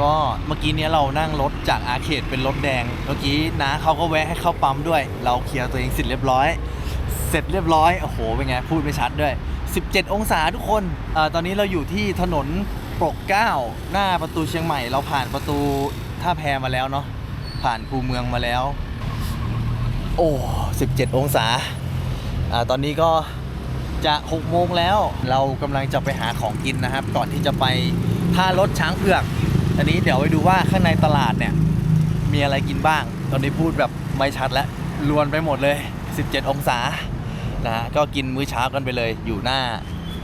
ก็เมื่อกี้เนี้ยเรานั่งรถจากอาเขตเป็นรถแดง เมื่อกี้นะเขาก็แวะให้เข้าปั๊มด้วย เราเคลียร์ตัวเองเสร็จเรียบร้อย เสร็จเรียบร้อย โอ้โห เป็นไง พูดไม่ชัดด้วย 17 องศาทุกคนอตอนนี้เราอยู่ที่ถนนปกเก้าหน้าประตูเชียงใหม่ เราผ่านประตูท่าแพมาแล้วเนาะ ผ่านคูเมืองมาแล้ว โอ้ 17 องศาอ่าตอนนี้ก็จะ6โมงแล้ว เรากำลังจะไปหาของกินนะครับ ก่อนที่จะไปท่ารถช้างเผือก อันนี้เดี๋ยวไปดูว่าข้างในตลาดเนี่ย มีอะไรกินบ้าง ตอนนี้พูดแบบไม่ชัดแล้วลวนไปหมดเลย 17 องศานะฮะก็กินมื้อเช้ากันไปเลยอยู่หน้า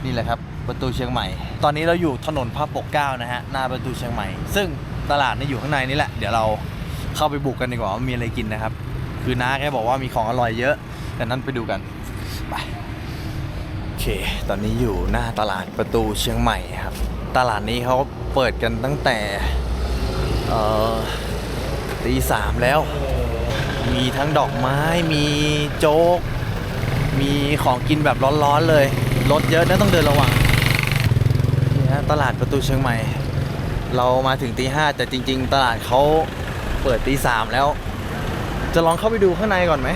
นี่แหละครับประตูเชียงใหม่ ตอนนี้เราอยู่ถนนพระปกเกล้านะฮะหน้าประตูเชียงใหม่ ซึ่งตลาดนี่อยู่ข้างในนี่แหละ เดี๋ยวเราเข้าไปบุกกันดีกว่าว่ามีอะไรกินนะครับ คือน้าแกบอกว่ามีของอร่อยเยอะดังนั้นไปดูกันไปโอเค ตอนนี้อยู่หน้าตลาดประตูเชียงใหม่ครับ ตลาดนี้เขาเปิดกันตั้งแต่เอ่อตีสามแล้ว มีทั้งดอกไม้ มีโจ๊ก มีของกินแบบร้อนๆเลย รถเยอะนะต้องเดินระวังนี่ฮะตลาดประตูเชียงใหม่ เรามาถึงตีห้าแต่จริง ๆ ตลาดเขาเปิดตีสามแล้ว จะลองเข้าไปดูข้างในก่อนไหม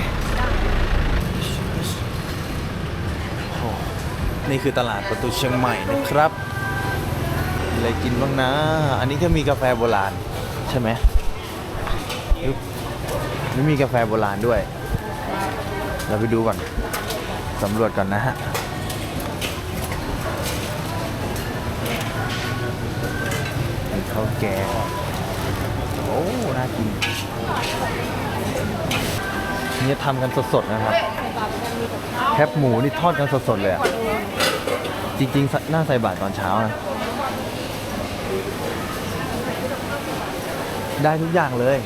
โอ้นี่คือตลาดประตูเชียงใหม่นะครับมี อะไรกินบ้างนะ อันนี้ก็มีกาแฟโบราณ ใช่ไหมนี่มีกาแฟโบราณด้วย เราไปดูก่อน สำรวจก่อนนะฮะ มีข้าวแกง โอ้ น่ากินนี่ทำกันสดๆนะครับ แคบหมูนี่ทอดกันสดๆเลยอะจริงๆ น่าใส่บาตรตอนเช้านะ ได้ทุกอย่างเลย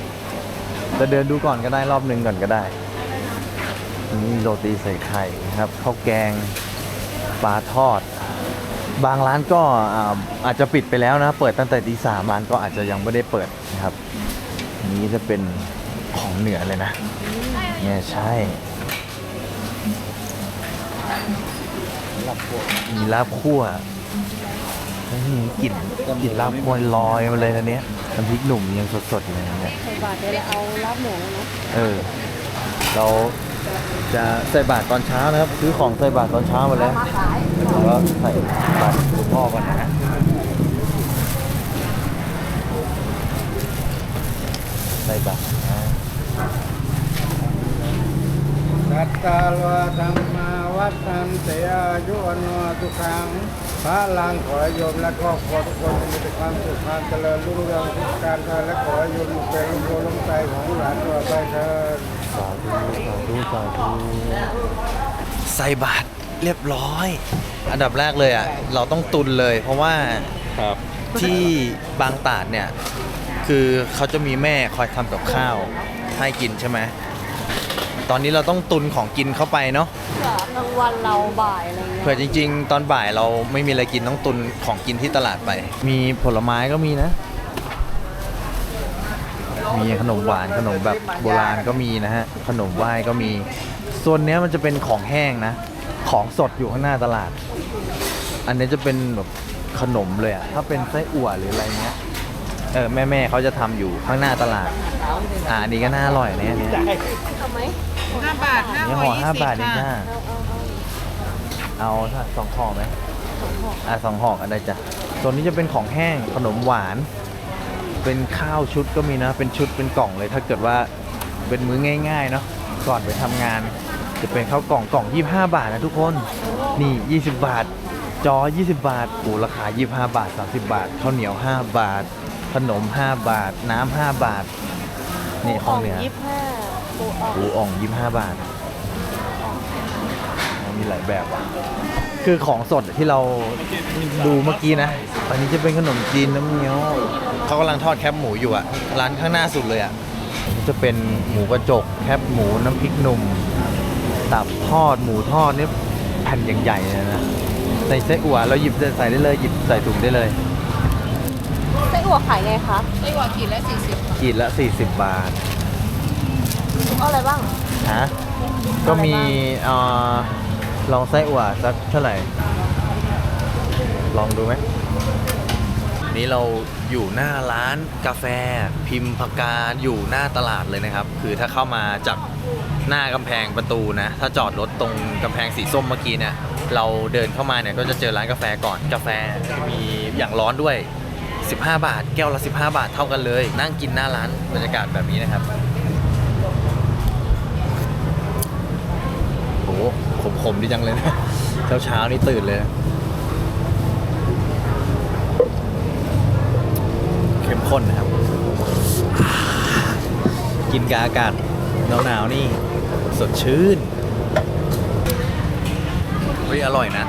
จะเดินดูก่อนก็ได้รอบหนึ่งก่อนก็ได้ นี่โรตีใส่ไข่นะครับข้าวแกงปลาทอด บางร้านก็อาอาจจะปิดไปแล้วนะ เปิดตั้งแต่ตีสามร้านก็อาจจะยังไม่ได้เปิดนะครับนนี้จะเป็นของเหนือเลยนะเนี่ยใช่มีลาบคั่ว นี่กลิ่นกลิ่นลาบคั่วลอยมาเลยนะเนี้ยน้ำพริกหนุ่มยังสดๆอยู่เลยนะเนี่ยใส่บาทเดี๋ยวเราเอาลาบหมูเนาะเออ เราจะใส่บาตรตอนเช้านะครับ ซื้อของใส่บาตรตอนเช้ามาแล้วมาขายแล้วก็ใส่บาตรหลวงพ่อก่อนนะฮะใส่บาตรนะสัตตาล วะธรรมาวัฏันเตอายุวันโนทุกขังพระลังขอโยมและครอบครัวทุกคนมีแต่ความสุขความเจริญรุ่งเรืองทุกการงานและขอโยมเป็นลมโพลมใจของหลานต่อไปเถิดสาธุสาธุสาธุใส่บาตรเรียบร้อย อันดับแรกเลยอะเราต้องตุนเลย เพราะว่าครับที่บางตาดเนี่ย คือเขาจะมีแม่คอยทำกับข้าวให้กินใช่ไหม ตอนนี้เราต้องตุนของกินเข้าไปเนาะเผื่อกลางวันเราบ่ายอะไรเงี้ยเผื่อจริง ๆ ตอนบ่ายเราไม่มีอะไรกินต้องตุนของกินที่ตลาดไป มีผลไม้ก็มีนะ มีขนมหวานขนมแบบโบราณก็มีนะฮะ ขนมไหว้ก็มีส่วนเนี้ยมันจะเป็นของแห้งนะ ของสดอยู่ข้างหน้าตลาด อันนี้จะเป็นแบบขนมเลยอะถ้าเป็นไส้อั่วหรืออะไรเงี้ยเออแม่แม่ๆเขาจะทำอยู่ข้างหน้าตลาด อ่าอันนี้ก็น่าอร่อยนะอันเนี่ย ทำไหม ห้าบาทห้านี่ร้ห่ออยยี่ห้าสิบบาทเองค่ะจ้าเอาเอาเอาเอาถ้าสองห่อไหมอะสองห่อกันได้จ้ะส่วนนี้จะเป็นของแห้งขนมหวาน เป็นข้าวชุดก็มีนะ เป็นชุดเป็นกล่องเลย ถ้าเกิดว่าเป็นมื้อง่ายๆเนาะก่อนไปทำงาน จะเป็นข้าวกล่องกล่อง 25 บาทนะทุกคนนี่ 20 บาท จอ 20 บาทโอ้ราคา 25 บาท 30 บาทข้าวเหนียว 5 บาท ขนม 5 บาท น้ำ5บาทนี่ของเหนือยี่สิบห้า ปูอ่องปูอ่องยี่ห้าบาทมีหลายแบบอะคือของสดที่เราดูเมื่อกี้นะ ตอนนี้จะเป็นขนมจีนน้ำเงี้ยวเขากำลังทอดแคบหมูอยู่อะ ร้านข้างหน้าสุดเลยอะ จะเป็นหมูกระจกแคบหมูน้ำพริกหนุ่ม ตับทอดหมูทอดนี่แผ่นใหญ่ๆเลยนะ ใส่ไส้อั่วเราหยิบใส่ได้เลย หยิบใส่ถุงได้เลย ไส้อั่วขายไงคะ ไส้หวานขีดละสี่สิบขีดละ 40 บาท เอาอะไรบ้าง ฮะก็มีเอ่อลองไส้อั่วสักเท่าไหร่ ลองดูไหมนี้เราอยู่หน้าร้านกาแฟพิมพ์พกาอยู่หน้าตลาดเลยนะครับ คือถ้าเข้ามาจากหน้ากำแพงประตูนะ ถ้าจอดรถตรงกำแพงสีส้มเมื่อกี้เนี่ยเราเดินเข้ามาเนี่ยก็จะเจอร้านกาแฟก่อนกาแฟจะมีอย่างร้อนด้วย 15 บาท แก้วละ 15 บาทเท่ากันเลย นั่งกินหน้าร้านบรรยากาศแบบนี้นะครับ โอ้โหขมดีจังเลยนะเช้าเช้านี่ตื่นเลยนะเข้มข้นนะครับ กินกบอากาศหนาวๆนี่ สดชื่นเฮ้ยอร่อยนะ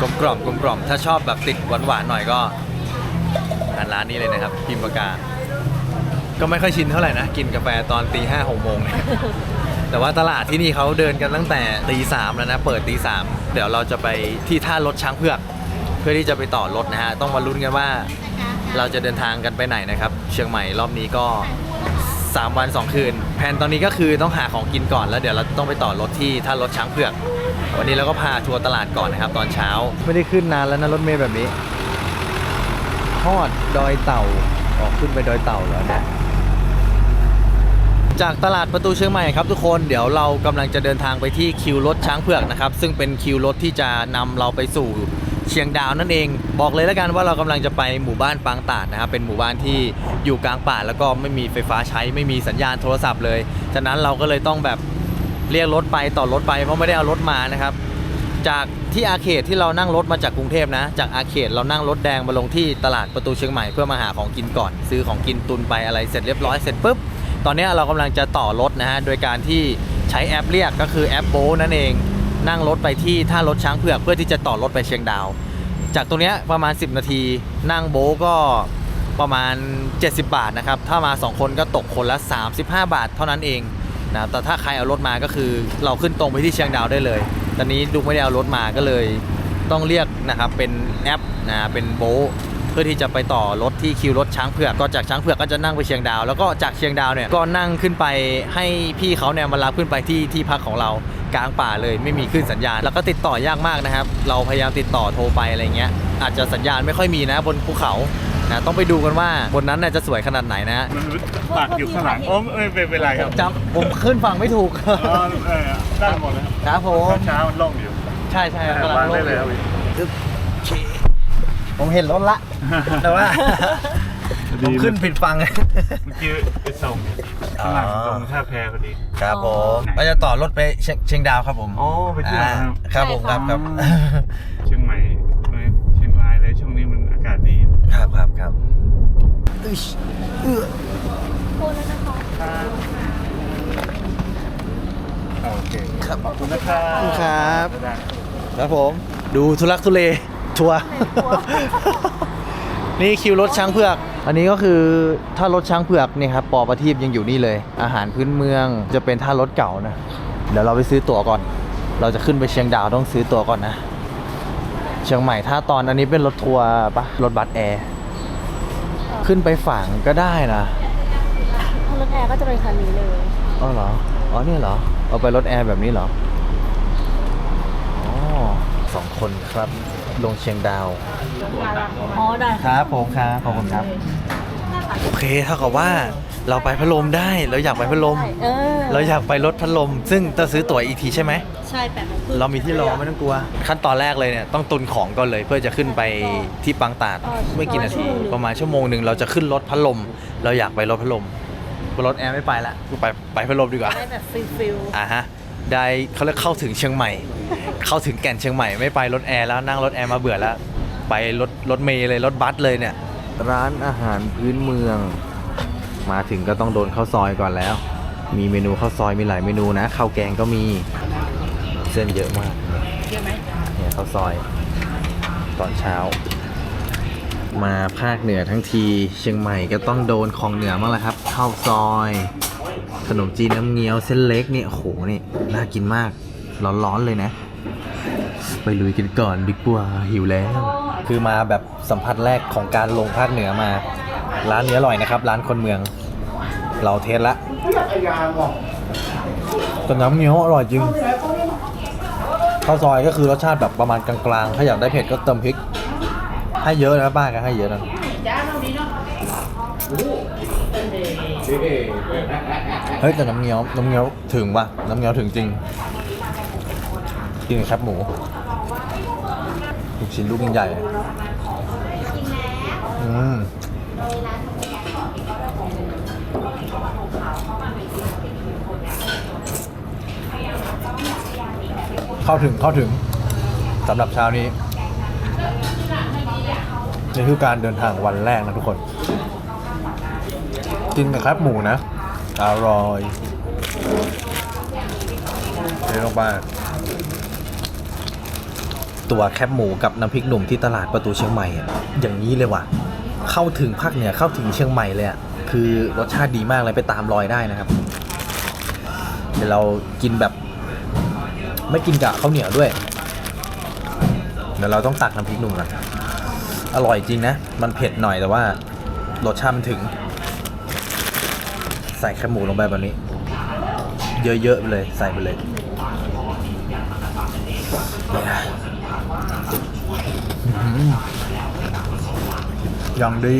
กลมกล่อมกลมกล่อมถ้าชอบแบบติดหวานๆหน่อยก็ทานร้านนี้เลยนะครับพิมพ์ปากกา ก็ไม่ค่อยชินเท่าไหร่นะ กินกาแฟตอนตีห้าหกโมงเนี่ย แต่ว่าตลาดที่นี่เขาเดินกันตั้งแต่ตีสามแล้วนะ เปิดตีสามเดี๋ยวเราจะไปที่ท่ารถช้างเผือก เพื่อที่จะไปต่อรถนะฮะ ต้องมาลุ้นกันว่า เราจะเดินทางกันไปไหนนะครับ เชียงใหม่รอบนี้ก็ 3 วัน 2 คืน แผนตอนนี้ก็คือต้องหาของกินก่อนแล้วเดี๋ยวเราต้องไปต่อรถที่ท่ารถช้างเผือก วันนี้เราก็พาทัวร์ตลาดก่อนนะครับ ตอนเช้าไม่ได้ขึ้นนานแล้วนะรถเมย์แบบนี้ทอดดอยเต่าออกขึ้นไปดอยเต่าแล้วนะ จากตลาดประตูเชียงใหม่ครับทุกคนเดี๋ยวเรากำลังจะเดินทางไปที่คิวรถช้างเผือกนะครับ ซึ่งเป็นคิวรถที่จะนำเราไปสู่เชียงดาวนั่นเอง บอกเลยแล้วกันว่าเรากำลังจะไปหมู่บ้านปางตาดนะครับเป็นหมู่บ้านที่อยู่กลางป่าแล้วก็ไม่มีไฟฟ้าใช้ไม่มีสัญญาณโทรศัพท์เลยฉะนั้นเราก็เลยต้องแบบเรียกรถไปต่อรถไปเพราะไม่ได้เอารถมานะครับ จากที่อาเขตที่เรานั่งรถมาจากกรุงเทพนะ จากอาเขตเรานั่งรถแดงมาลงที่ตลาดประตูเชียงใหม่เพื่อมาหาของกินก่อน ซื้อของกินตุนไปอะไรเสร็จเรียบร้อยเสร็จปุ๊บ ตอนนี้เรากำลังจะต่อรถนะฮะโดยการที่ใช้แอปเรียกก็คือแอปโบนั่นเองนั่งรถไปที่ท่ารถช้างเผือกเพื่อที่จะต่อรถไปเชียงดาว จากตรงนี้ประมาณ 10 นาที นั่งโบก็ประมาณ 70 บาทนะครับ ถ้ามา 2 คนก็ตกคนละ 35 บาทเท่านั้นเองนะแต่ถ้าใครเอารถมาก็คือเราขึ้นตรงไปที่เชียงดาวได้เลย ตอนนี้ดุกไม่ได้เอารถมาก็เลยต้องเรียกนะครับเป็นแอปนะเป็นโบ เพื่อที่จะไปต่อรถที่คิวรถช้างเผือกก็จากช้างเผือกก็จะนั่งไปเชียงดาว แล้วก็จากเชียงดาวเนี่ยก็นั่งขึ้นไปให้พี่เขาเนี่ยมารับขึ้นไปที่ที่พักของเรากลางป่าเลยไม่มีขึ้นสัญญาณ แล้วก็ติดต่อยากมากนะครับ เราพยายามติดต่อโทรไปอะไรเงี้ยอาจจะสัญญาณไม่ค่อยมีนะบนภูเขานะต้องไปดูกันว่าบนนั้นน่ะจะสวยขนาดไหนนะมันปากอยู่ข้างหลังโอ้ไม่เป็นเป็นไรครับจำผมขึ้นฝั่งไม่ถูกอ๋อเออได้หมดเลยครับครับผมเช้าๆมันโล่งอยู่ ใช่ใช่กำลังวางโล่ได้งเลย ผมเห็นรถละ แต่ว่าผมขึ้นผิดฝั่งเมื่อกี้ไปส่งข้างหลังตรงท่าแพพอดี ครับผมเราจะต่อรถไปเชียงเชียงดาวครับผมอ๋อไปเที่ยวครับอ่าครับผมครับครับเชียงใหม่ไม่เชียงรายเลยช่วงนี้มันอากาศดีครับครับครับอึ๊ชเอื้อโทษแล้วนะคะโอเคครับขอบคุณนะครับขอบคุณครับได้ครับผม ดูทุลักทุเล ทัวร์ นี่คิวรถช้างเผือก อันนี้ก็คือถ้ารถช้างเผือกเนี่ยครับปอประทีปยังอยู่นี่เลย อาหารพื้นเมืองจะเป็นท่ารถเก่านะ เดี๋ยวเราไปซื้อตั๋วก่อน เราจะขึ้นไปเชียงดาวต้องซื้อตั๋วก่อนนะ เชียงใหม่ท่าตอนอันนี้เป็นรถทัวร์ปะรถบัสแอร์ขึ้นไปฝั่งก็ได้นะถ้ารถแอร์ก็จะเป็นคันนี้เลย อ๋อเหรอ อ๋อเนี่ยเหรอ เอาไปรถแอร์แบบนี้เหรออ๋อสอง คนครับ ลงเชียงดาว อ๋อได้ครับผมครับขอบคุณครับ โอเคเท่ากับว่าเราไปพัดลมได้ เราอยากไปพัดลม เออเราอยากไปรถพัดลม ซึ่งต้องซื้อตั๋วอีกทีใช่ไหม ใช่แปดโมงครึ่งเรามีที่รอไม่ต้องกลัว ขั้นตอนแรกเลยเนี่ยต้องตุนของก่อนเลยเพื่อจะขึ้นไปที่ปางตาดไม่กี่นาทีประมาณชั่วโมงหนึ่งเราจะขึ้นรถพัดลม เราอยากไปรถพัดลมรถแอร์ไม่ไปละไปไปพัดลมดีกว่า ได้แบบฟิลฟิลอะฮะ ได้เขาเรียกเข้าถึงเชียงใหม่ เข้าถึงแก่นเชียงใหม่ไม่ไปรถแอร์แล้วนั่งรถแอร์มาเบื่อแล้ว ไปรถรถเมล์เลยรถบัสเลยเนี่ย ร้านอาหารพื้นเมือง มาถึงก็ต้องโดนข้าวซอยก่อนแล้ว มีเมนูข้าวซอยมีหลายเมนูนะข้าวแกงก็มีเส้นเยอะมากเยอะไหมเนี่ยข้าวซอย ตอนเช้า มาภาคเหนือทั้งทีเชียงใหม่ก็ต้องโดนของเหนือมางแหละครับข้าวซอย ขนมจีนน้ำเงี้ยวเส้นเล็กเนี่ยโอ้โหนี่น่ากินมากร้อนๆเลยนะ ไปลุยกันก่อนดีกว่าหิวแล้ว คือมาแบบสัมผัสแรกของการลงภาคเหนือมา ร้านนี้อร่อยนะครับ ร้านคนเมือง เราเทสละแต่น้ำเงี้ยวอร่อยจริงข้าวซอยก็คือรสชาติแบบประมาณกลางๆ ถ้าอยากได้เผ็ดก็เติมพริก ให้เยอะนะป้าก็ให้เยอะนะ เฮ้ยแต่น้ำเงี้ยวน้ำเงี้ยวถึงว่ะน้ำเงี้ยวถึงจริงกินกับแคบหมูลูกชิ้นลูกใหญ่อืมเข้าถึงเข้าถึงสำหรับเช้านี้นี่คือการเดินทางวันแรกนะทุกคน กินกับแคบหมูนะ อร่อยเทลงไปตัวแคบหมูกับน้ำพริกหนุ่มที่ตลาดประตูเชียงใหม่อะอย่างนี้เลยว่ะ เข้าถึงภาคเหนือเข้าถึงเชียงใหม่เลยอะคือรสชาติดีมากเลยไปตามรอยได้นะครับ เดี๋ยวเรากินแบบ ไม่กินกับข้าวเหนียวด้วยเดี๋ยวเราต้องตักน้ำพริกหนุ่มก่อนอร่อยจริงนะ มันเผ็ดหน่อยแต่ว่ารสชาติมันถึง ใส่แคบหมูลงไปแบบนี้ เยอะๆไปเลยใส่ไปเลยนี่นะอื้อหืออย่างดี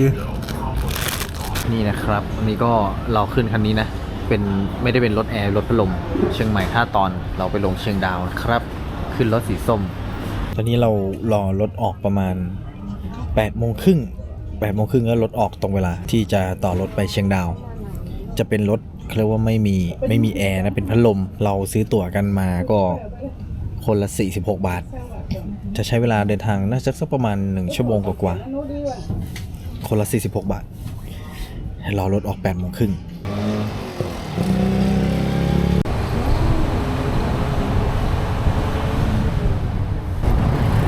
นี่นะครับอันนี้ก็เราขึ้นคันนี้นะ เป็นไม่ได้เป็นรถแอร์รถพัดลมเชียงใหม่ท่าตอนเราไปลงเชียงดาวนะครับ ขึ้นรถสีส้ม ตอนนี้เรารอรถออกประมาณ8โมงครึ่ง8โมงครึ่งก็รถออกตรงเวลาที่จะต่อรถไปเชียงดาว จะเป็นรถเขาเรียกว่าไม่มีไม่มีแอร์นะเป็นพัดลม เราซื้อตั๋วกันมาก็คนละ 46 บาท จะใช้เวลาเดินทางน่าจะสักประมาณ 1 ชั่วโมงกว่าๆคนละ 46 บาทรอรถออก8โมงครึ่ง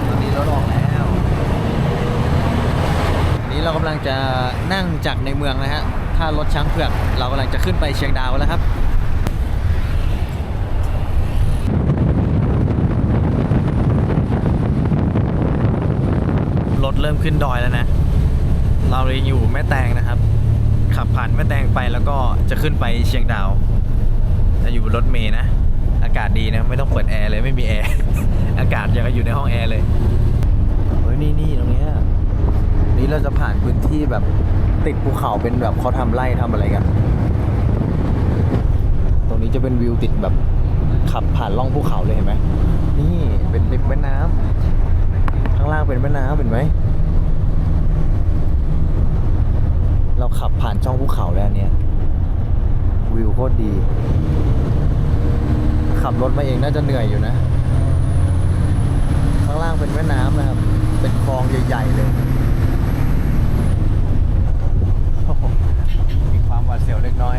ตอนนี้รถออกแล้วอันนี้เรากำลังจะนั่งจากในเมืองนะฮะ ถ้ารถช้างเผือก เรากำลังจะขึ้นไปเชียงดาวแล้วครับรถเริ่มขึ้นดอยแล้วนะ เราเลยอยู่แม่แตงนะครับ ขับผ่านแม่แตงไปแล้วก็จะขึ้นไปเชียงดาวจะอยู่บนรถเมย์นะ อากาศดีนะ ไม่ต้องเปิดแอร์เลยไม่มีแอร์ อากาศยังอยู่ในห้องแอร์เลย เฮ้ยนี่นี่ตรงเนี้ย นี่เราจะผ่านพื้นที่แบบติดภูเขาเป็นแบบเขาทำไร่ทำอะไรกัน ตรงนี้จะเป็นวิวติดแบบขับผ่านล่องภูเขาเลยเห็นไหมนี่เป็นริมแม่น้ำข้างล่างเป็นแม่น้ำเห็นไหม เราขับผ่านช่องภูเขาแล้วเนี่ยวิวโคตรดี ขับรถมาเองน่าจะเหนื่อยอยู่นะ ข้างล่างเป็นแม่น้ำนะครับ เป็นคลองใหญ่ ๆ เลย หาดเสียวเล็กน้อย